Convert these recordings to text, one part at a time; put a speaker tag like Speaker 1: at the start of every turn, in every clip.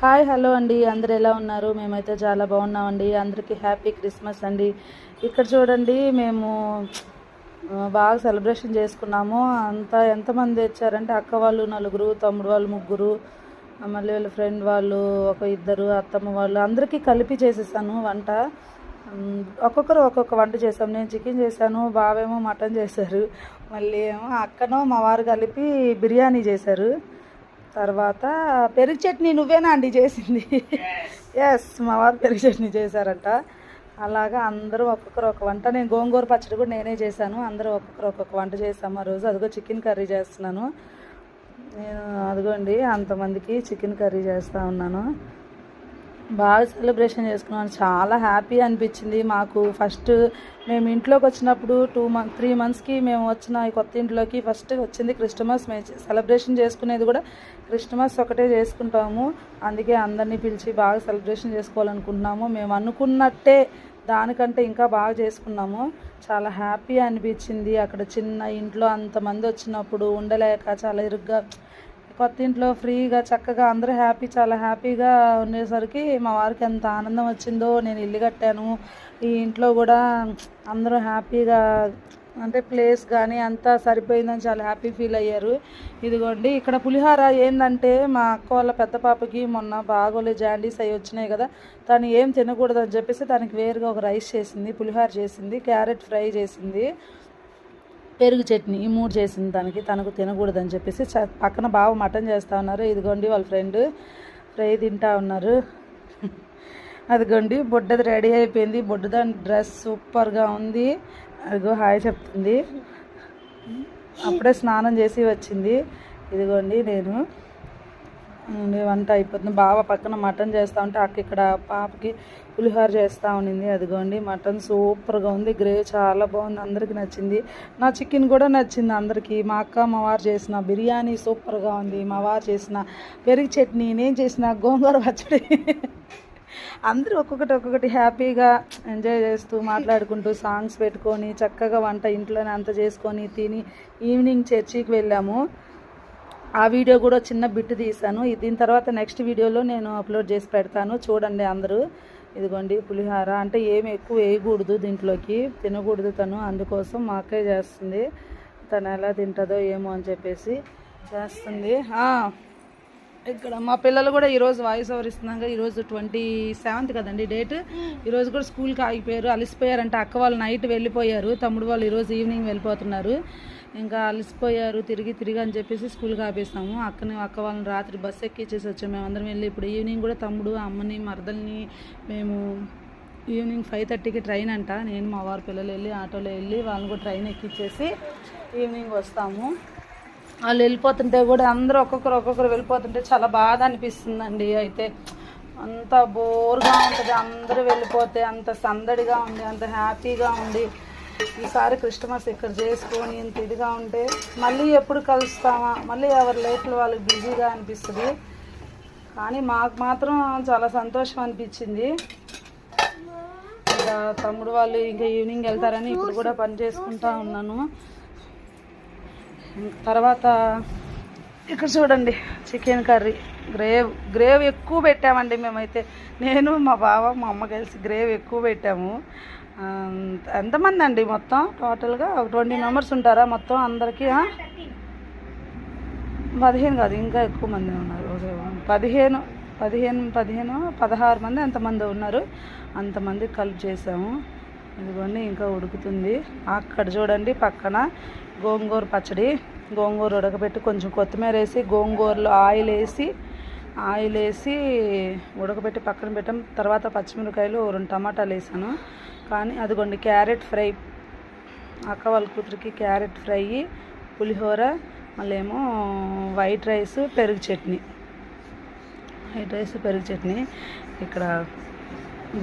Speaker 1: Hi hello అండి. అందరు ఎలా ఉన్నారు? మేమైతే చాలా బాగున్నామండి. అందరికీ హ్యాపీ క్రిస్మస్ అండి. ఇక్కడ చూడండి మేము బాగా సెలబ్రేషన్ చేసుకున్నాము. అంతా ఎంతమంది వచ్చారంటే అక్క వాళ్ళు నలుగురు తమ్ముడు వాళ్ళు ముగ్గురు మళ్ళీ వాళ్ళ ఫ్రెండ్ వాళ్ళు ఒక ఇద్దరు అత్తమ్మ వాళ్ళు అందరికీ కలిపి చేసేసాను వంట. ఒక్కొక్కరు ఒక్కొక్క వంట చేసాం నేను చికెన్ చేశాను బావేమో మటన్ చేశారు. మళ్ళీ ఏమో అక్కనో మా వారు కలిపి బిర్యానీ చేశారు. తర్వాత పెరుగు చట్నీ నువ్వేనా అండి చేసింది? ఎస్ మా వారు పెరుగు చట్నీ చేశారంట. అలాగా అందరూ ఒక్కొక్కరు ఒక వంట. నేను గోంగూర పచ్చడి కూడా నేనే చేశాను. అందరూ ఒక్కొక్కరు ఒక్కొక్క వంట చేసాము ఆ రోజు. అదిగో చికెన్ కర్రీ చేస్తున్నాను. నేను అదిగోండి అంతమందికి చికెన్ కర్రీ చేస్తూ ఉన్నాను. బాగా సెలబ్రేషన్ చేసుకున్నాం చాలా హ్యాపీ అనిపించింది. మాకు ఫస్ట్ మేము ఇంట్లోకి వచ్చినప్పుడు టూ మంత్ త్రీ మంత్స్కి మేము వచ్చిన ఈ కొత్త ఇంట్లోకి ఫస్ట్ వచ్చింది క్రిస్టమస్ మేము సెలబ్రేషన్ చేసుకునేది కూడా క్రిస్టమస్ ఒకటే చేసుకుంటాము. అందుకే అందరినీ పిలిచి బాగా సెలబ్రేషన్ చేసుకోవాలనుకుంటున్నాము. మేము అనుకున్నట్టే దానికంటే ఇంకా బాగా చేసుకున్నాము. చాలా హ్యాపీ అనిపించింది. అక్కడ చిన్న ఇంట్లో అంతమంది వచ్చినప్పుడు ఉండలేక చాలా ఇరుగ్గా కొత్త ఇంట్లో ఫ్రీగా చక్కగా అందరూ హ్యాపీ చాలా హ్యాపీగా ఉండేసరికి మా వారికి ఎంత ఆనందం వచ్చిందో నేను ఇల్లు కట్టాను. ఈ ఇంట్లో కూడా అందరూ హ్యాపీగా అంటే ప్లేస్ కానీ అంతా సరిపోయిందని చాలా హ్యాపీ ఫీల్ అయ్యారు. ఇదిగోండి ఇక్కడ పులిహార ఏంటంటే మా అక్క వాళ్ళ పెద్ద పాపకి మొన్న బాగోలే జాండీస్ అవి వచ్చినాయి కదా తను ఏం తినకూడదు అని చెప్పేసి తనకి వేరుగా ఒక రైస్ చేసింది పులిహార చేసింది క్యారెట్ ఫ్రై చేసింది. పెరుగు చట్నీ ఈ మూడు చేసింది తనకి. తనకు తినకూడదని చెప్పేసి చ- పక్కన బావ మటన్ చేస్తూ ఉన్నారు. ఇదిగోండి వాళ్ళ ఫ్రెండ్. ఫ్రై తింటా ఉన్నారు. అదిగోండి బొడ్డది రెడీ అయిపోయింది. బొడ్డదాని డ్రెస్ సూపర్గా ఉంది. అదిగో హాయ్ చెప్తుంది. అప్పుడే స్నానం చేసి వచ్చింది. ఇదిగోండి నేను వంట అయిపోతుంది. బావ పక్కన మటన్ చేస్తా ఉంటే అక్క ఇక్కడ పాపకి పులిహోర చేస్తూ ఉండింది. అదిగోండి మటన్ సూపర్గా ఉంది. గ్రేవీ చాలా బాగుంది. అందరికి నచ్చింది. నా చికెన్ కూడా నచ్చింది అందరికీ. మా అక్క మా వారు చేసిన బిర్యానీ సూపర్గా ఉంది. మా వారు చేసిన పెరుగు చట్నీ నేను చేసిన గోంగూర పచ్చడి. అందరూ ఒక్కొక్కటి ఒక్కొక్కటి హ్యాపీగా ఎంజాయ్ చేస్తూ మాట్లాడుకుంటూ సాంగ్స్ పెట్టుకొని చక్కగా వంట ఇంట్లోనే అంత చేసుకొని తిని ఈవినింగ్ చర్చికి వెళ్ళాము. ఆ వీడియో కూడా చిన్న బిట్ తీశాను. దీని తర్వాత నెక్స్ట్ వీడియోలో నేను అప్లోడ్ చేసి పెడతాను. చూడండి అందరూ. ఇదిగోండి పులిహార. అంటే ఏమి ఎక్కువ వేయకూడదు దీంట్లోకి. తినకూడదు తను. అందుకోసం మా అక్కయ్య చేస్తుంది. తను ఎలా తింటుందో ఏమో అని చెప్పేసి చేస్తుంది. ఇక్కడ మా పిల్లలు కూడా ఈరోజు వాయిస్ ఓవర్ ఇస్తున్నాక ఈరోజు ట్వంటీ సెవెంత్ కదండి డేట్ ఈరోజు కూడా స్కూల్కి ఆగిపోయారు. అలసిపోయారంటే. అక్క వాళ్ళు నైట్ వెళ్ళిపోయారు. తమ్ముడు వాళ్ళు ఈరోజు ఈవినింగ్ వెళ్ళిపోతున్నారు. ఇంకా అలసిపోయారు తిరిగి తిరిగి అని చెప్పేసి స్కూల్కి ఆపేస్తాము అక్కని అక్క వాళ్ళని రాత్రి బస్సు ఎక్కించేసి వచ్చాము మేము అందరం వెళ్ళి ఇప్పుడు ఈవినింగ్ కూడా తమ్ముడు అమ్మని మరదల్ని మేము ఈవినింగ్ ఫైవ్ థర్టీకి ట్రైన్ అంట. నేను మా వారి పిల్లలు వెళ్ళి ఆటోలో వెళ్ళి వాళ్ళని కూడా ట్రైన్ ఎక్కించేసి ఈవినింగ్ వస్తాము. వాళ్ళు వెళ్ళిపోతుంటే కూడా అందరూ ఒక్కొక్కరు ఒక్కొక్కరు వెళ్ళిపోతుంటే చాలా బాధ అనిపిస్తుందండి. అయితే అంత బోర్గా ఉంటుంది. అందరూ వెళ్ళిపోతే అంత సందడిగా ఉంది అంత హ్యాపీగా ఉంది ఈసారి క్రిస్టమస్ ఇక్కడ చేసుకొని ఇంత ఇదిగా ఉంటే మళ్ళీ ఎప్పుడు కలుస్తామా? మళ్ళీ ఎవరి లైఫ్లో వాళ్ళకి బిజీగా అనిపిస్తుంది? కానీ మాకు మాత్రం చాలా సంతోషం అనిపించింది. ఇంకా తమ్ముడు వాళ్ళు ఇంకా ఈవినింగ్ వెళ్తారని ఇప్పుడు కూడా పని చేసుకుంటా ఉన్నాను. తర్వాత ఇక్కడ చూడండి చికెన్ కర్రీ గ్రేవ్ గ్రేవ్ ఎక్కువ పెట్టామండి మేమైతే. నేను మా బావ మా అమ్మ కలిసి గ్రేవ్ ఎక్కువ పెట్టాము. ఎంతమంది అండి మొత్తం? టోటల్గా ఒక ట్వంటీ మెంబర్స్ ఉంటారా మొత్తం అందరికీ పదిహేను కాదు ఇంకా ఎక్కువ మంది ఉన్నారు. పదిహేను పదిహేను పదిహేను పదహారు మంది ఎంతమంది ఉన్నారు? అంతమంది కలిపి చేసాము. ఇదిగోండి ఇంకా ఉడుకుతుంది. అక్కడ చూడండి పక్కన గోంగూర పచ్చడి. గోంగూర ఉడకబెట్టి కొంచెం కొత్తిమీర వేసి గోంగూరలో ఆయిల్ వేసి ఆయిల్ వేసి ఉడకబెట్టి పక్కన పెట్టాం. తర్వాత పచ్చిమిరకాయలు రెండు టమాటాలు వేసాను. కానీ అదిగోండి క్యారెట్ ఫ్రై. అక్క వాళ్ళ కూతురికి క్యారెట్ ఫ్రై పులిహోర మళ్ళీ ఏమో వైట్ రైస్ పెరుగు చట్నీ. వైట్ రైస్ పెరుగు చట్నీ. ఇక్కడ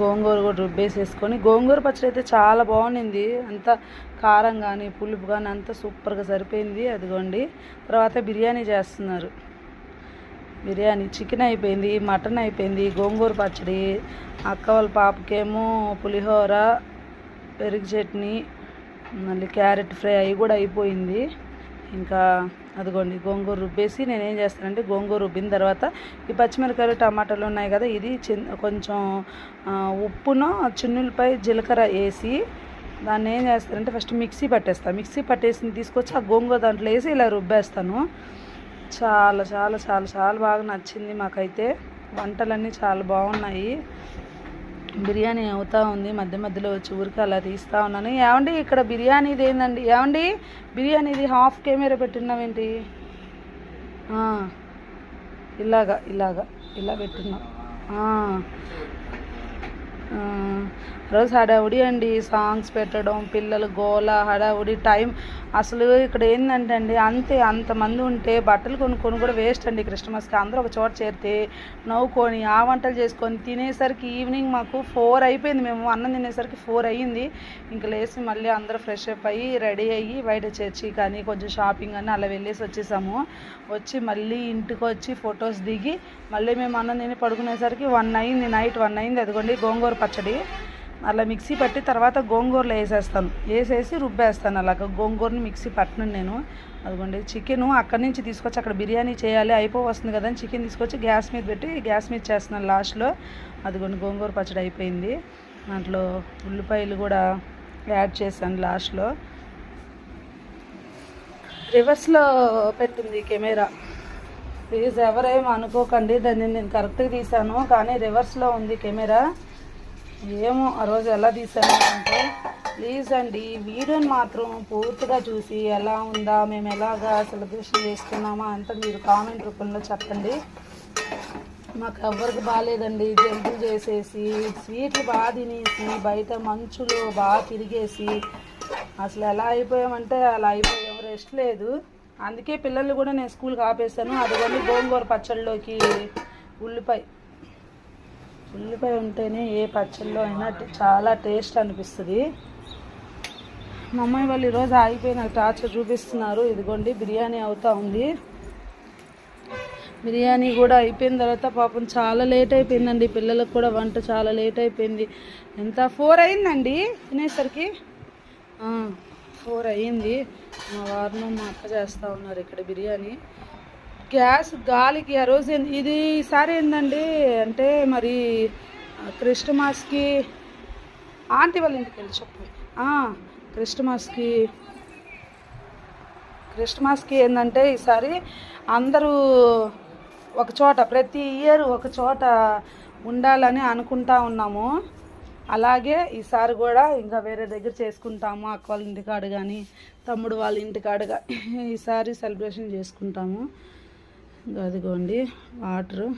Speaker 1: గోంగూర కూడా రుబ్బేసేసుకొని గోంగూర పచ్చడి అయితే చాలా బాగుండింది. అంత కారం కానీ పులుపు కానీ అంత సూపర్గా సరిపోయింది. అదిగోండి తర్వాత బిర్యానీ చేస్తున్నారు. బిర్యానీ చికెన్ అయిపోయింది మటన్ అయిపోయింది గోంగూర పచ్చడి అక్క వాళ్ళ పాపకేమో పులిహోర పెరుగు చట్నీ మళ్ళీ క్యారెట్ ఫ్రై అవి కూడా అయిపోయింది. ఇంకా అదిగోండి గోంగూర రుబ్బేసి నేను ఏం చేస్తానంటే గోంగూర రుబ్బిన తర్వాత ఈ పచ్చిమిరకాయలు టమాటాలు ఉన్నాయి కదా ఇది కొంచెం ఉప్పును చున్నులపై జీలకర్ర వేసి దాన్ని ఏం చేస్తానంటే ఫస్ట్ మిక్సీ పట్టేస్తాను మిక్సీ పట్టేసి తీసుకొచ్చి ఆ గోంగూర దాంట్లో వేసి ఇలా రుబ్బేస్తాను. చాలా చాలా చాలా చాలా బాగా నచ్చింది మాకైతే. వంటలన్నీ చాలా బాగున్నాయి. బిర్యానీ అవుతా ఉంది. మధ్య మధ్యలో వచ్చి ఊరికి అలా తీస్తూ ఉన్నాను. ఏమండి ఇక్కడ బిర్యానీది ఏందండి? ఏమండి? బిర్యానీది హాఫ్ కెమెరా పెట్టున్నావేంటి? ఇలాగా ఇలాగా ఇలా పెట్టున్నాం. రోజు హడావుడి అండి. సాంగ్స్ పెట్టడం పిల్లలు గోల హడావుడి టైం అసలు ఇక్కడ ఏంటంటే అండి అంతే అంతమంది ఉంటే బట్టలు కొనుక్కొని కూడా వేస్ట్ అండి క్రిస్టమస్కి. అందరూ ఒక చోట చేరితే నవ్వుకొని ఆ వంటలు చేసుకొని తినేసరికి ఈవినింగ్ మాకు ఫోర్ అయిపోయింది. మేము అన్నం తినేసరికి ఫోర్ అయ్యింది. ఇంక లేచి మళ్ళీ అందరూ ఫ్రెష్ అప్ అయ్యి రెడీ అయ్యి బయట చర్చి కానీ కొంచెం షాపింగ్ అని అలా వెళ్ళేసి వచ్చేసాము. వచ్చి మళ్ళీ ఇంటికి వచ్చి ఫొటోస్ దిగి మళ్ళీ మేము అన్నం తిని పడుకునేసరికి వన్ అయింది నైట్ వన్ అయింది. అదిగోండి గోంగూర పచ్చడి. అలా మిక్సీ పట్టి తర్వాత గోంగూరలో వేసేస్తాను. వేసేసి రుబ్బేస్తాను అలాగ. గోంగూరని మిక్సీ పట్టను నేను. అదిగోండి చికెను అక్కడి నుంచి తీసుకొచ్చి అక్కడ బిర్యానీ చేయాలి అయిపో వస్తుంది కదా చికెన్ తీసుకొచ్చి గ్యాస్ మీద పెట్టి గ్యాస్ మీద చేస్తున్నాను లాస్ట్లో. అదిగోండి గోంగూర పచ్చడి అయిపోయింది. దాంట్లో ఉల్లిపాయలు కూడా యాడ్ చేశాను లాస్ట్లో. రివర్స్లో పెట్టింది కెమెరా. ప్లీజ్ ఎవరేం అనుకోకండి దాన్ని నేను కరెక్ట్గా తీసాను కానీ రివర్స్లో ఉంది కెమెరా. ఏమో ఆ రోజు ఎలా తీసాను అంటే ప్లీజ్ అండి వీడియోని మాత్రం పూర్తిగా చూసి ఎలా ఉందా మేము ఎలాగా సెలబ్రేషన్ చేసుకున్నామా అంతా మీరు కామెంట్ రూపంలో చెప్పండి. మాకు ఎవరికి బాగాలేదండి. జంపులు చేసేసి స్వీట్లు బాగా తినేసి బయట మంచులో బాగా తిరిగేసి అసలు ఎలా అయిపోయామంటే అలా అయిపోయాం రెస్ట్ లేదు. అందుకే పిల్లల్ని కూడా నేను స్కూల్కి ఆపేసాను అదిగోని గోంగూర పచ్చళ్ళలోకి ఉల్లిపాయ. ఉల్లిపాయ ఉంటేనే ఏ పచ్చళ్ళలో అయినా చాలా టేస్ట్ అనిపిస్తుంది. మా అమ్మాయి వాళ్ళు ఈరోజు ఆగిపోయిన టార్చర్ చూపిస్తున్నారు. ఇదిగోండి బిర్యానీ అవుతూ ఉంది. బిర్యానీ కూడా అయిపోయిన తర్వాత పాపం చాలా లేట్ అయిపోయిందండి. పిల్లలకు కూడా వంట చాలా లేట్ అయిపోయింది. ఎంత? ఫోర్ అయిందండి తినేసరికి? ఫోర్ అయ్యింది మా వారిను మా అక్క చేస్తూ ఉన్నారు ఇక్కడ బిర్యానీ. గ్యాస్ గాలికి ఆ రోజు ఇది ఈసారి ఏందండి? అంటే మరి క్రిస్టమాస్కి ఆంటీ వాళ్ళ ఇంటికి వెళ్ళి చెప్పు. క్రిస్టమాస్కి క్రిస్టమాస్కి ఏంటంటే ఈసారి అందరూ ఒక చోట ప్రతి ఇయర్ ఒక చోట ఉండాలని అనుకుంటా ఉన్నాము. అలాగే ఈసారి కూడా ఇంకా వేరే దగ్గర చేసుకుంటాము. అక్క వాళ్ళ ఇంటికాడ కానీ తమ్ముడు వాళ్ళ ఇంటికాడ కానీ ఈసారి సెలబ్రేషన్ చేసుకుంటాము. అదిగోండి వాటరు.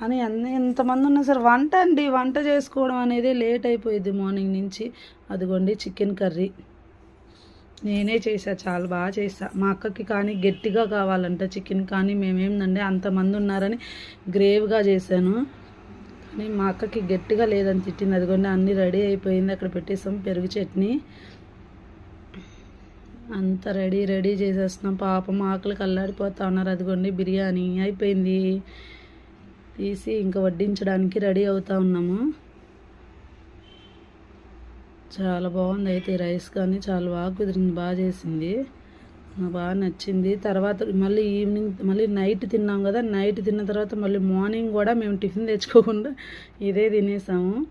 Speaker 1: కానీ అన్ని ఎంతమంది ఉన్నా సరే వంట అండి వంట చేసుకోవడం అనేది లేట్ అయిపోయింది మార్నింగ్ నుంచి. అదిగోండి చికెన్ కర్రీ. నేనే చేసా చాలా బాగా చేసా. మా అక్కకి కానీ గట్టిగా కావాలంట చికెన్ కానీ మేమేందండి అంతమంది ఉన్నారని గ్రేవ్గా చేశాను. కానీ మా అక్కకి గట్టిగా లేదని తిట్టింది. అదిగోండి అన్నీ రెడీ అయిపోయింది. అక్కడ పెట్టేసాం పెరుగు చట్నీ. అంత రెడీ రెడీ చేసేస్తున్నాం. పాపం ఆకలికి అల్లాడిపోతా ఉన్నారు. అదిగోండి బిర్యానీ అయిపోయింది. తీసి ఇంకా వడ్డించడానికి రెడీ అవుతా ఉన్నాము. చాలా బాగుంది అయితే రైస్ కానీ. చాలా బాగా కుదిరింది బాగా చేసింది. నాకు బాగా నచ్చింది. తర్వాత మళ్ళీ ఈవినింగ్ మళ్ళీ నైట్ తిన్నాం కదా. నైట్ తిన్న తర్వాత మళ్ళీ మార్నింగ్ కూడా మేము టిఫిన్ తెచ్చుకోకుండా ఇదే తినేసాము.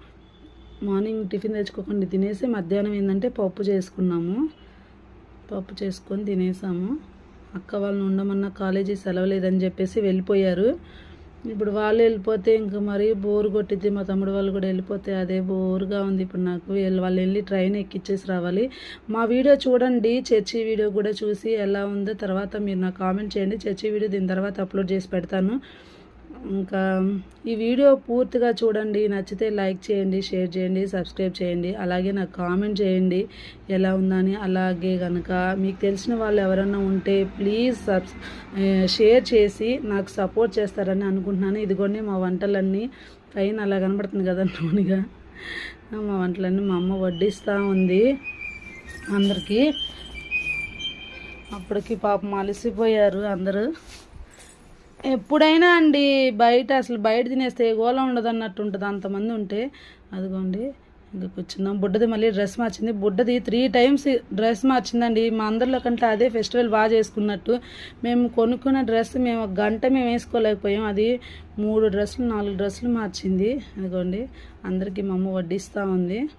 Speaker 1: మార్నింగ్ టిఫిన్ తెచ్చుకోకుండా తినేసి మధ్యాహ్నం ఏంటంటే పప్పు చేసుకున్నాము. పప్పు చేసుకొని తినేసాము. అక్క వాళ్ళని ఉండమన్న కాలేజీ సెలవు లేదని చెప్పేసి వెళ్ళిపోయారు. ఇప్పుడు వాళ్ళు వెళ్ళిపోతే ఇంక మరీ బోర్ కొట్టిద్ది. మా తమ్ముడు వాళ్ళు కూడా వెళ్ళిపోతే అదే బోర్గా ఉంది. ఇప్పుడు నాకు వాళ్ళు వెళ్ళి ట్రైన్ ఎక్కిచ్చేసి రావాలి. మా వీడియో చూడండి. చర్చి వీడియో కూడా చూసి ఎలా ఉందో తర్వాత మీరు నాకు కామెంట్ చేయండి. చర్చి వీడియో దీని తర్వాత అప్లోడ్ చేసి పెడతాను. ఇంకా ఈ వీడియో పూర్తిగా చూడండి నచ్చితే లైక్ చేయండి షేర్ చేయండి సబ్స్క్రైబ్ చేయండి అలాగే నాకు కామెంట్ చేయండి ఎలా ఉందని. అలాగే కనుక మీకు తెలిసిన వాళ్ళు ఎవరైనా ఉంటే ప్లీజ్ సబ్స్ షేర్ చేసి నాకు సపోర్ట్ చేస్తారని అనుకుంటున్నాను. ఇదిగోండి మా వంటలన్నీ పైన అలా కనబడుతుంది కదా నూనెగా. మా వంటలన్నీ మా అమ్మ వడ్డిస్తూ ఉంది అందరికీ. అప్పటికి పాపం అలసిపోయారు అందరూ. ఎప్పుడైనా అండి బయట అసలు బయట తినేస్తే ఏ ఉండదు అన్నట్టు ఉంటుంది అంతమంది ఉంటే. అదిగోండి ఇంకా కూర్చున్నాం బుడ్డది మళ్ళీ డ్రెస్ మార్చింది. బుడ్డది త్రీ టైమ్స్ డ్రెస్ మార్చిందండి. మా అందరిలో కంటే అదే ఫెస్టివల్ బాగా చేసుకున్నట్టు. మేము కొనుక్కున్న డ్రెస్ మేము ఒక గంట మేము వేసుకోలేకపోయాం. అది మూడు డ్రెస్సులు నాలుగు డ్రెస్సులు మార్చింది. అదిగోండి అందరికీ మా అమ్మ వడ్డిస్తూ ఉంది.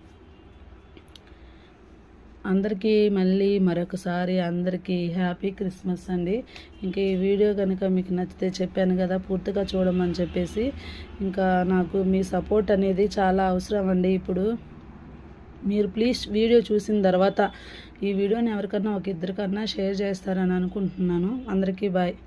Speaker 1: అందరికీ మళ్ళీ మరొకసారి అందరికీ హ్యాపీ క్రిస్మస్ అండి. ఇంకా ఈ వీడియో కనుక మీకు నచ్చితే చెప్పాను కదా పూర్తిగా చూడమని చెప్పేసి. ఇంకా నాకు మీ సపోర్ట్ అనేది చాలా అవసరం అండి ఇప్పుడు. మీరు ప్లీజ్ వీడియో చూసిన తర్వాత ఈ వీడియోని ఎవరికన్నా ఒక ఇద్దరికన్నా షేర్ చేస్తారని అనుకుంటున్నాను. అందరికీ బాయ్.